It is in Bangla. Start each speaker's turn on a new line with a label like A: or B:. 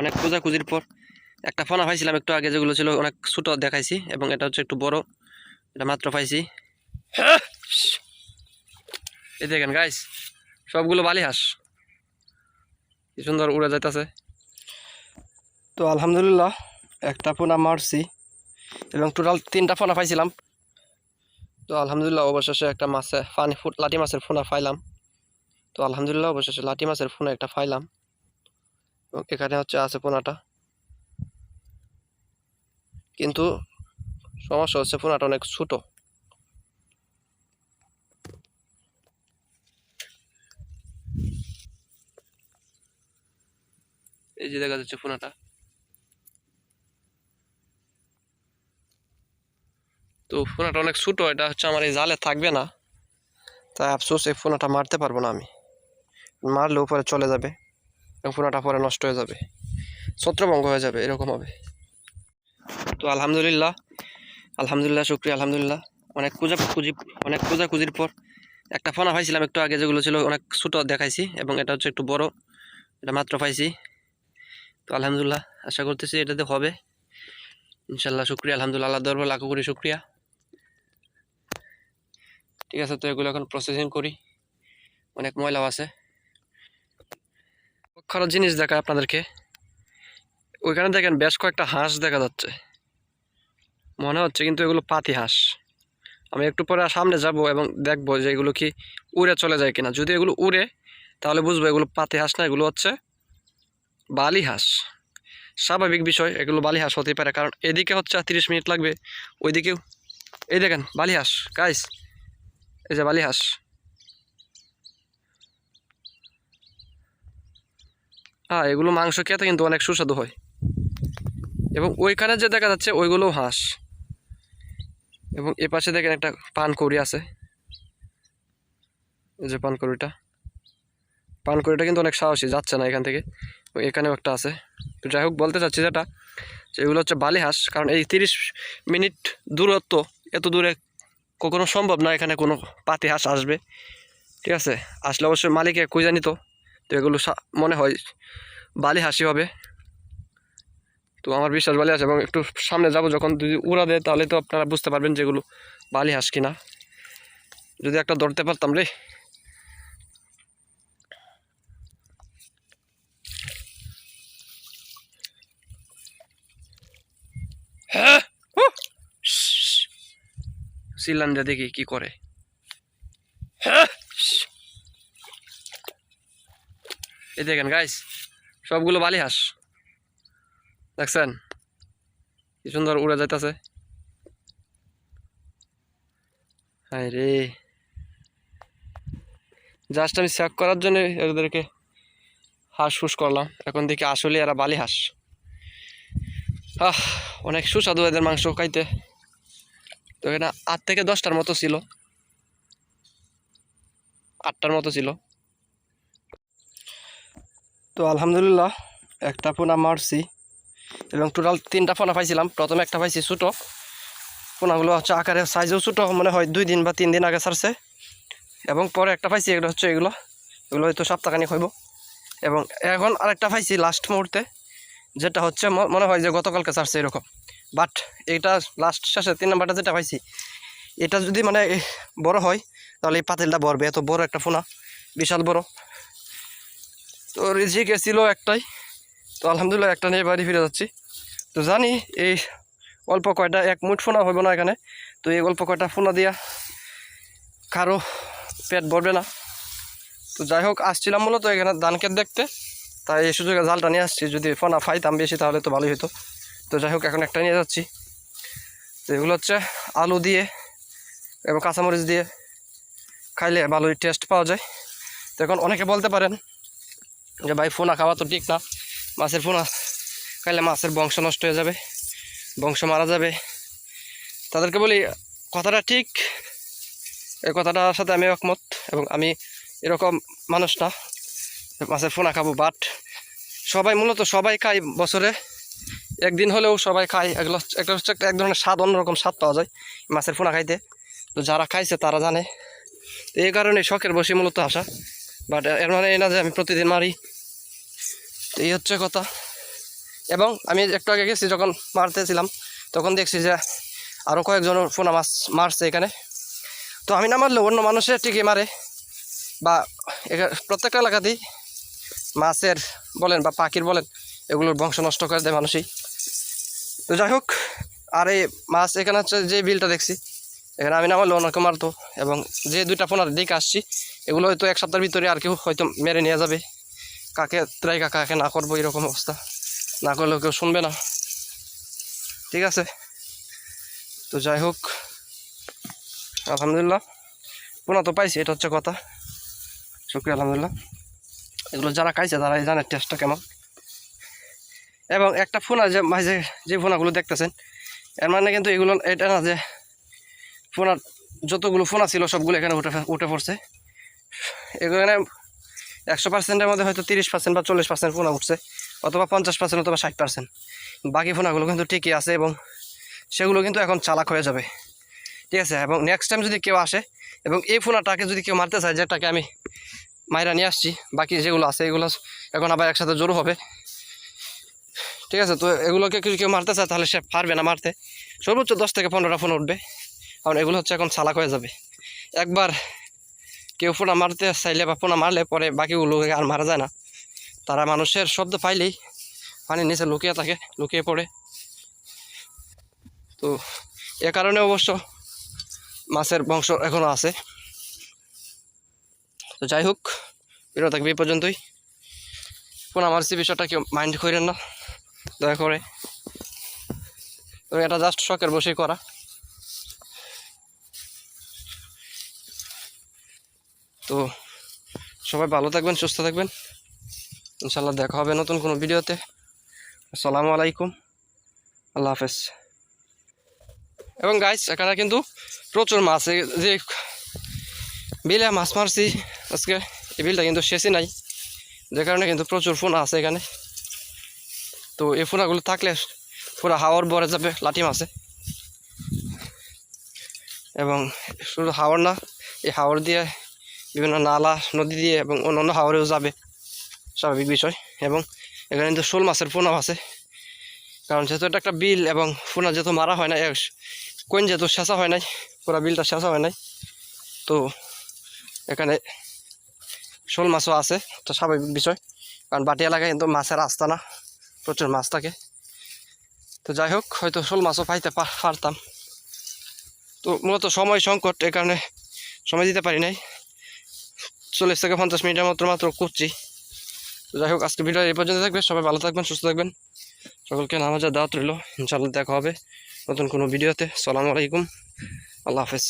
A: অনেক খোঁজাখুঁজির পর একটা ফোনা পাইছিলাম একটু আগে, যেগুলো ছিল অনেক ছোটো দেখাইছি এবং এটা হচ্ছে একটু বড়, এটা মাত্র পাইছি। এই দেখেন গাইস সবগুলো বালি হাঁস কি সুন্দর উড়ে যাইতেছে। তো আলহামদুলিল্লাহ, একটা ফোনা মারছি এবং টোটাল তিনটা ফোনা পাইছিলাম। তো আলহামদুলিল্লাহ অবশেষে একটা মাছে, পানি লাঠি মাছের ফোনা পাইলাম। তো আলহামদুলিল্লাহ অবশেষে লাঠি মাছের ফোনা একটা পাইলাম। এখানে হচ্ছে আছে পোনাটা। কিন্তু সমস্যা হচ্ছে পোনাটা অনেক ছোট। এই যে দেখা যাচ্ছে পোনাটা। তো ফোনাটা অনেক ছোটো, এটা হচ্ছে আমার এই জালে থাকবে না। তাই আফসোস, এই ফোনাটা মারতে পারব না আমি। মারলে উপরে চলে যাবে। এবং ফোনাটা পরে নষ্ট হয়ে যাবে। ছত্রভঙ্গ হয়ে যাবে, এরকম হবে। তো আলহামদুলিল্লাহ আলহামদুলিল্লাহ, শুক্রিয়া, আলহামদুলিল্লাহ। অনেক খুঁজা খুঁজি, অনেক খোঁজাখুঁজির পর একটা ফোনা পাইছিলাম একটু আগে, যেগুলো ছিল অনেক ছোটো দেখাইছি এবং এটা হচ্ছে একটু বড়, এটা মাত্র পাইছি। তো আলহামদুলিল্লাহ, আশা করতেছি এটাতে হবে। ইনশাল্লাহ শুক্রিয়া, আলহামদুলিল্লাহ আল্লাহ দরবার লাখো করি শুক্রিয়া। ঠিক আছে, তো এগুলো এখন প্রসেসিং করি। অনেক ময়লাও আছে। খারাপ জিনিস দেখায় আপনাদেরকে। ওইখানে দেখেন বেশ কয়েকটা হাঁস দেখা যাচ্ছে। মনে হচ্ছে কিন্তু এগুলো পাতি হাঁস। আমি একটু পরে সামনে যাব এবং দেখব যে এগুলো কি উড়ে চলে যায় কিনা। যদি এগুলো উড়ে, তাহলে বুঝব এগুলো পাতি হাঁস না, এগুলো হচ্ছে বালি হাঁস। স্বাভাবিক বিষয়, এগুলো বালি হাঁস হতেই পারে। কারণ এদিকে হচ্ছে তিরিশ মিনিট লাগবে, ওইদিকেও। এই দেখেন, বালি হাঁস। গাইস এই যে বালি হাঁস। হ্যাঁ এগুলো মাংস খেতে কিন্তু অনেক সুস্বাদু হয়। এবং ওইখানে যে দেখা যাচ্ছে, ওইগুলোও হাঁস। এবং এ পাশে দেখেন একটা পানকৌড়ি আছে। এই যে পানকৌড়িটা। পানকৌড়িটা কিন্তু অনেক সাহসী, যাচ্ছে না এখান থেকে। এখানেও একটা আছে। তো যাই হোক, বলতে চাচ্ছি যেটা, যে এগুলো হচ্ছে বালি হাঁস। কারণ এই তিরিশ মিনিট দূরত্ব এত দূরে কখনো সম্ভব না এখানে কোনো পাতি হাঁস আসবে। ঠিক আছে? আসলে অবশ্যই মালিকে খুঁজে নিত। তো এগুলো মনে হয় বালি হাসি হবে। তো আমার বিশ্বাস বালি আছে এবং একটু সামনে যাব যখন যদি উড়া দেয় তাহলে তো আপনারা বুঝতে পারবেন যেগুলো বালি হাঁস কিনা। যদি একটা ধরতে পারতাম রে। হ্যাঁ? সিলান্ডা দেখি কি করে। এই দেখেন গাইস সবগুলো বালি হাঁস। দেখছেন? কি সুন্দর উড়ে যাইতেছে। হায় রে। জাস্ট আমি চেক করার জন্য এদেরকে হাঁস ফুস করলাম। এখন দেখি আসলে এরা বালি হাঁস। আহ, অনেক সুস্বাদু এদের মাংস খাইতে। তো এখানে আট থেকে দশটার মতো ছিল। আটটার মতো ছিল। তো আলহামদুলিল্লাহ, একটা পোনা মারছি এবং টোটাল তিনটা পোনা পাইছিলাম। প্রথমে একটা পাইছি ছোটো। পোনাগুলো হচ্ছে আকারে সাইজেও ছোটো, মনে হয় দুই দিন বা তিন দিন আগে ছাড়ছে। এবং পরে একটা পাইছি এটা হচ্ছে এগুলো। এগুলো হয়তো সপ্তাহখানিক হইব। এবং এখন আরেকটা পাইছি লাস্ট মুহূর্তে, যেটা হচ্ছে মনে হয় যে গতকালকে ছাড়ছে এরকম। বাট এটা লাস্ট শেষে তিন নাম্বারটা যেটা পাইছি, এটা যদি মানে বড় হয়, তাহলে এই পাতিলটা ভরবে। এত বড় একটা ফোনা বিশাল বড়। তো রিজিকে ছিল একটাই। তো আলহামদুলিল্লাহ একটা নিয়ে বাড়ি ফিরে যাচ্ছি। তো জানি এই অল্প কয়টা, এক মুঠ ফোনা হইব না এখানে। তো এই অল্প কয়টা ফোনা দিয়া কারও পেট ভরবে না। তো যাই হোক, আসছিলাম মূলত এখানে ধান ক্ষেত দেখতে। তাই এই সুযোগে জালটা নিয়ে আসছি। যদি ফোনা পাইতাম বেশি তাহলে তো ভালোই হতো তো যাই হোক, এখন একটা নিয়ে যাচ্ছি। তো এগুলো হচ্ছে আলু দিয়ে এবং কাঁচামরিচ দিয়ে খাইলে ভালোই টেস্ট পাওয়া যায়। তো এখন অনেকে বলতে পারেন যে ভাই, ফোনা খাওয়া তো ঠিক না। মাছের ফোনা খাইলে মাছের বংশ নষ্ট হয়ে যাবে, বংশ মারা যাবে। তাদেরকে বলি, কথাটা ঠিক, এই কথাটার সাথে আমি একমত এবং আমি এরকম মানুষ না। মাছের ফোনা খাব বাট সবাই মূলত সবাই খায় বছরে। একদিন হলেও সবাই খায়। এগুলো একটা হচ্ছে একটা এক ধরনের স্বাদ, অন্যরকম স্বাদ পাওয়া যায় মাছের ফোনা খাইতে তো যারা খাইছে তারা জানে। এই কারণে শখের বসে মূলত আসা। বাট এর মানে এই না যে আমি প্রতিদিন মারি। তো এই হচ্ছে কথা। এবং আমি একটু আগে গেছি যখন মারতেছিলাম, তখন দেখছি যে আরও কয়েকজন ফোনা মাছ মারছে এখানে। তো আমি না মারলেও অন্য মানুষের টিকে মারে। বা প্রত্যেকটা এলাকাতেই মাছের বলেন বা পাখির বলেন, এগুলোর বংশ নষ্ট করে দেয় মানুষই। তো যাই হোক, আর এই মাছ এখানে হচ্ছে যে বিলটা দেখছি। এখানে আমি নামালে অনেকে মারতো। এবং যে দুইটা ফোনার দিকে আসছি, এগুলো হয়তো এক সপ্তাহের ভিতরে আর কেউ হয়তো মেরে নিয়ে যাবে। কাকে ত্রাই কাকে না করব এরকম অবস্থা। না করলেও কেউ শুনবে না। ঠিক আছে? তো যাই হোক, আলহামদুলিল্লাহ। পোনা তো পাইছি, এটা হচ্ছে কথা। শুক্রিয়া, আলহামদুলিল্লাহ। এগুলো যারা খাইছে, তারাই জানে টেস্টটা কেমন। এবং একটা ফোনা যে, মাঝে যে ফোনাগুলো দেখতেছেন, এর মানে কিন্তু এগুলো, এটা না যে ফোনার যতগুলো ফোনা ছিল সবগুলো এখানে উঠে উঠে পড়ছে। এখানে একশো পার্সেন্টের মধ্যে হয়তো তিরিশ পার্সেন্ট বা চল্লিশ পার্সেন্ট ফোনা উঠছে, অথবা পঞ্চাশ পার্সেন্ট অথবা ষাট পার্সেন্ট। বাকি ফোনাগুলো কিন্তু ঠিকই আছে এবং সেগুলো কিন্তু এখন চালাক হয়ে যাবে। ঠিক আছে? এবং নেক্সট টাইম যদি কেউ আসে এবং এই ফোনাটাকে যদি কেউ মারতে চায়, যেটাকে আমি মাইরা নিয়ে আসছি, বাকি যেগুলো আছে, এগুলো এখন আবার একসাথে জড়ো হবে। ঠিক আছে? তো এগুলোকে যদি কেউ মারতে চায়, তাহলে সে পারবে না মারতে। সর্বোচ্চ দশ থেকে পনেরোটা ফোন উঠবে। কারণ এগুলো হচ্ছে এখন চালাক হয়ে যাবে। একবার কেউ ফোনা মারতে চাইলে বা ফোনা মারলে পরে বাকিগুলো আর মারা যায় না। তারা মানুষের শব্দ পাইলেই পানির নিচে লুকিয়ে থাকে, লুকিয়ে পড়ে। তো এ কারণে অবশ্য মাছের বংশ এখনও আছে। তো যাই হোক, ভিডিও থাকবে এই পর্যন্তই। ফোন আমার সে বিষয়টা কেউ মাইন্ড করেন না, দয়া করে। এটা জাস্ট শখের বসেই করা। তো সবাই ভালো থাকবেন, সুস্থ থাকবেন। ইনশাল্লাহ দেখা হবে নতুন কোনো ভিডিওতে। আসসালামু আলাইকুম। আল্লাহ হাফেজ। এবং গাইস এখানে কিন্তু প্রচুর মাছ। যে বিলে মাছ মারছি, আজকে এই বিলটা কিন্তু শেষই নাই। যে কারণে কিন্তু প্রচুর ফোনা আছে এখানে। তো এই ফোনাগুলো থাকলে পুরো হাওয়ার বরে যাবে, লাঠি মাছে। এবং শুধু হাওয়ার না, এই হাওয়ার দিয়ে বিভিন্ন নালা, নদী দিয়ে এবং অন্যান্য হাওয়ারেও যাবে। স্বাভাবিক বিষয়। এবং এখানে কিন্তু শোল মাছের পোনাও আছে। কারণ যেহেতু এটা একটা বিল এবং পোনা যেহেতু মারা হয় না কোন যেহেতু শেষা হয় নাই, পুরো বিলটা শেষা হয় নাই, তো এখানে শোল মাছও আছে। তো স্বাভাবিক বিষয়। কারণ বাটি এলাকায় কিন্তু মাছের রাস্তা না, প্রচুর মাছ থাকে। তো যাই হোক, হয়তো শোল মাছও পাইতে পারতাম। তো মূলত সময় সংকট এ কারণে সময় দিতে পারি নাই। চল্লিশ থেকে পঞ্চাশ মিনিটের মতো মাত্র করছি। তো যাই হোক, আজকে ভিডিও এই পর্যন্ত থাকবে। সবাই ভালো থাকবেন, সুস্থ থাকবেন। সকলকে নামাজের দাওয়াত রইল ইনশাল্লাহ দেখা হবে নতুন কোনো ভিডিওতে সালামু আলাইকুম। আল্লাহ হাফেজ।